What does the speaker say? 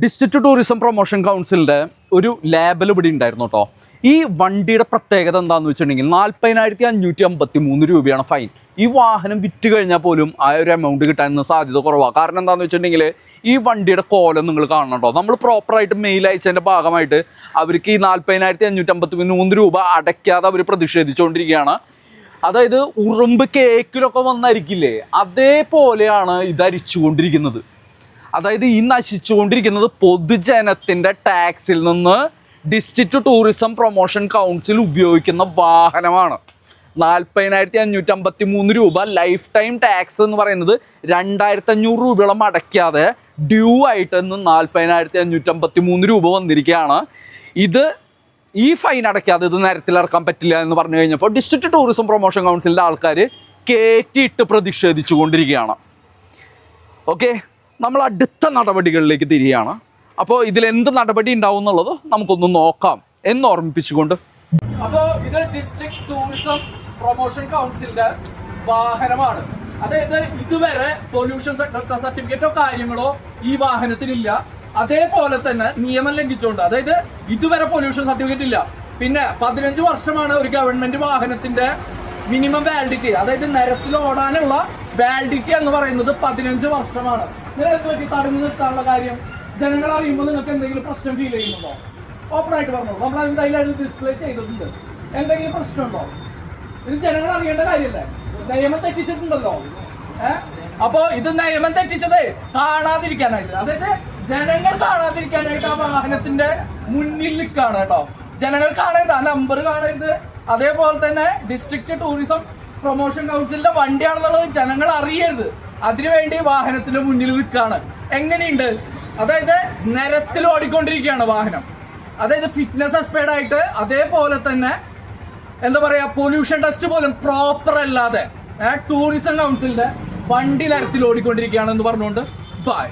District tourism promotion കൗൺസിലിന്റെ ഒരു label ഇവിടെ ഉണ്ടായിരുന്നു കേട്ടോ ഈ വണ്ടിയുടെ പ്രത്യേകത എന്താണെന്ന് വെച്ചിട്ടുണ്ടെങ്കിൽ നാൽപ്പതിനായിരത്തി അഞ്ഞൂറ്റി അമ്പത്തി മൂന്ന് രൂപയാണ് ഫൈൻ ഈ വാഹനം വിറ്റ് കഴിഞ്ഞാൽ പോലും ആ ഒരു എമൗണ്ട് കിട്ടാൻ സാധ്യത കുറവാണ് കാരണം എന്താണെന്ന് വെച്ചിട്ടുണ്ടെങ്കിൽ ഈ വണ്ടിയുടെ കോലം നിങ്ങൾ കാണണം കേട്ടോ നമ്മൾ പ്രോപ്പറായിട്ട് മെയിൽ അയച്ചതിന്റെ ഭാഗമായിട്ട് അവർക്ക് ഈ നാൽപ്പതിനായിരത്തി അഞ്ഞൂറ്റി അമ്പത്തി മൂന്ന് രൂപ അടയ്ക്കാതെ അവർ പ്രതിഷേധിച്ചുകൊണ്ടിരിക്കുകയാണ്. അതായത് ഉറുമ്പ് കേക്കിലൊക്കെ വന്നായിരിക്കില്ലേ? അതേപോലെയാണ് ഇത് അരിച്ചുകൊണ്ടിരിക്കുന്നത്. അതായത് ഈ നശിച്ചുകൊണ്ടിരിക്കുന്നത് പൊതുജനത്തിന്റെ ടാക്സിൽ നിന്ന് ഡിസ്ട്രിക്ട് ടൂറിസം പ്രൊമോഷൻ കൗൺസിൽ ഉപയോഗിക്കുന്ന വാഹനമാണ്. നാൽപ്പതിനായിരത്തി അഞ്ഞൂറ്റി അമ്പത്തി മൂന്ന് രൂപ ലൈഫ് ടൈം ടാക്സ് എന്ന് പറയുന്നത് രണ്ടായിരത്തി അഞ്ഞൂറ് രൂപയോളം അടയ്ക്കാതെ ഡ്യൂ ആയിട്ട് ഇന്ന് നാൽപ്പതിനായിരത്തി അഞ്ഞൂറ്റി അമ്പത്തി മൂന്ന് രൂപ വന്നിരിക്കുകയാണ്. ഇത് ഈ ഫൈൻ അടയ്ക്കാതെ ഇത് നിരത്തിലിറക്കാൻ പറ്റില്ല എന്ന് പറഞ്ഞു കഴിഞ്ഞപ്പോൾ ഡിസ്ട്രിക്ട് ടൂറിസം പ്രൊമോഷൻ കൗൺസിലിന്റെ ആൾക്കാർ കയറ്റിയിട്ട് പ്രതിഷേധിച്ചു കൊണ്ടിരിക്കുകയാണ് ഓക്കെ നമ്മൾ അടുത്ത നടപടികളിലേക്ക് തിരിയാണ്. അപ്പോൾ ഇതിൽ എന്ത് നടപടി ഉണ്ടാവും എന്നുള്ളത് നമുക്കൊന്ന് നോക്കാം എന്ന് ഓർമ്മിപ്പിച്ചുകൊണ്ട്. അപ്പോൾ ഇത് ഡിസ്ട്രിക്ട് ടൂറിസം പ്രൊമോഷൻ കൗൺസിലിന്റെ വാഹനമാണ്. അതായത് ഇതുവരെ പൊല്യൂഷൻ സർട്ടിഫിക്കറ്റോ കാര്യങ്ങളോ ഈ വാഹനത്തിനില്ല അതേപോലെ തന്നെ നിയമം ലംഘിച്ചുകൊണ്ട് അതായത് ഇതുവരെ പൊല്യൂഷൻ സർട്ടിഫിക്കറ്റ് ഇല്ല. പിന്നെ പതിനഞ്ച് വർഷമാണ് ഒരു ഗവൺമെന്റ് വാഹനത്തിന്റെ മിനിമം വാലിഡിറ്റി അതായത് നിരത്തിൽ ഓടാനുള്ള വാലിഡിറ്റി എന്ന് പറയുന്നത് പതിനഞ്ച് വർഷമാണ്. നിങ്ങൾ വെച്ച് തടഞ്ഞു നിർത്താനുള്ള കാര്യം ജനങ്ങൾ അറിയുമ്പോൾ നിങ്ങൾക്ക് എന്തെങ്കിലും പ്രശ്നം ഫീൽ ചെയ്യുന്നുണ്ടോ? ഓപ്പൺ ആയിട്ട് പറഞ്ഞു നമ്മൾ എന്തായാലും ഡിസ്പ്ലേ ചെയ്തിട്ടുണ്ട്. എന്തെങ്കിലും പ്രശ്നമുണ്ടോ? ഇത് ജനങ്ങൾ അറിയേണ്ട കാര്യമല്ലേ. നിയമം തെറ്റിച്ചിട്ടുണ്ടല്ലോ. അപ്പോ ഇത് നിയമം തെറ്റിച്ചത് കാണാതിരിക്കാനായിട്ട്. അതായത് ജനങ്ങൾ കാണാതിരിക്കാനായിട്ട് ആ വാഹനത്തിന്റെ മുന്നിൽ നിൽക്കാണ് കേട്ടോ. ജനങ്ങൾ കാണരുത്. ആ നമ്പർ കാണരുത്. അതേപോലെ തന്നെ ഡിസ്ട്രിക്ട് ടൂറിസം പ്രൊമോഷൻ കൗൺസിലിന്റെ വണ്ടിയാണെന്നുള്ളത് ജനങ്ങൾ അറിയരുത്. അതിനുവേണ്ടി വാഹനത്തിന്റെ മുന്നിൽ നിൽക്കുകയാണ്. എങ്ങനെയുണ്ട്? അതായത് നിരത്തിൽ ഓടിക്കൊണ്ടിരിക്കുകയാണ് വാഹനം. അതായത് ഫിറ്റ്നസ് എക്സ്പേർഡ് ആയിട്ട് അതേപോലെ തന്നെ എന്താ പറയാ പൊല്യൂഷൻ ടെസ്റ്റ് പോലും പ്രോപ്പർ അല്ലാതെ ടൂറിസം കൗൺസിലിന്റെ വണ്ടി നിരത്തിൽ ഓടിക്കൊണ്ടിരിക്കുകയാണെന്ന് പറഞ്ഞുകൊണ്ട് ബൈ